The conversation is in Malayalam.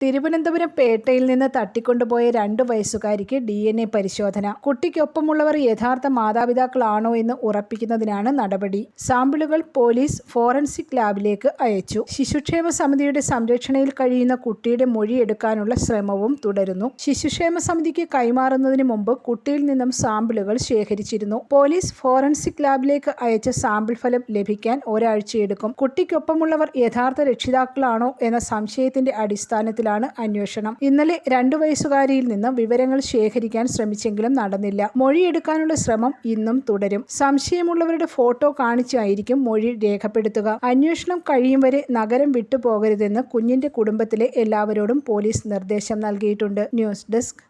തിരുവനന്തപുരം പേട്ടയിൽ നിന്ന് തട്ടിക്കൊണ്ടുപോയ രണ്ട് വയസ്സുകാരിക്ക് ഡി എൻ എ പരിശോധന. കുട്ടിക്കൊപ്പമുള്ളവർ യഥാർത്ഥ മാതാപിതാക്കളാണോ എന്ന് ഉറപ്പിക്കുന്നതിനാണ് നടപടി. സാമ്പിളുകൾ പോലീസ് ഫോറൻസിക് ലാബിലേക്ക് അയച്ചു. ശിശുക്ഷേമ സമിതിയുടെ സംരക്ഷണയിൽ കഴിയുന്ന കുട്ടിയുടെ മൊഴി എടുക്കാനുള്ള ശ്രമവും തുടരുന്നു. ശിശുക്ഷേമ സമിതിക്ക് കൈമാറുന്നതിന് മുമ്പ് കുട്ടിയിൽ നിന്നും സാമ്പിളുകൾ ശേഖരിച്ചിരുന്നു. പോലീസ് ഫോറൻസിക് ലാബിലേക്ക് അയച്ച സാമ്പിൾ ഫലം ലഭിക്കാൻ ഒരാഴ്ചയെടുക്കും. കുട്ടിക്കൊപ്പമുള്ളവർ യഥാർത്ഥ രക്ഷിതാക്കളാണോ എന്ന സംശയത്തിന്റെ അടിസ്ഥാനത്തിലാണ് അന്വേഷണം. ഇന്നലെ രണ്ടു വയസ്സുകാരിയിൽ നിന്ന് വിവരങ്ങൾ ശേഖരിക്കാൻ ശ്രമിച്ചെങ്കിലും നടന്നില്ല. മൊഴിയെടുക്കാനുള്ള ശ്രമം ഇന്നും തുടരും. സംശയമുള്ളവരുടെ ഫോട്ടോ കാണിച്ചായിരിക്കും മൊഴി രേഖപ്പെടുത്തുക. അന്വേഷണം കഴിയും വരെ നഗരം വിട്ടുപോകരുതെന്ന് കുഞ്ഞിന്റെ കുടുംബത്തിലെ എല്ലാവരോടും പോലീസ് നിർദ്ദേശം നൽകിയിട്ടുണ്ട്. News desk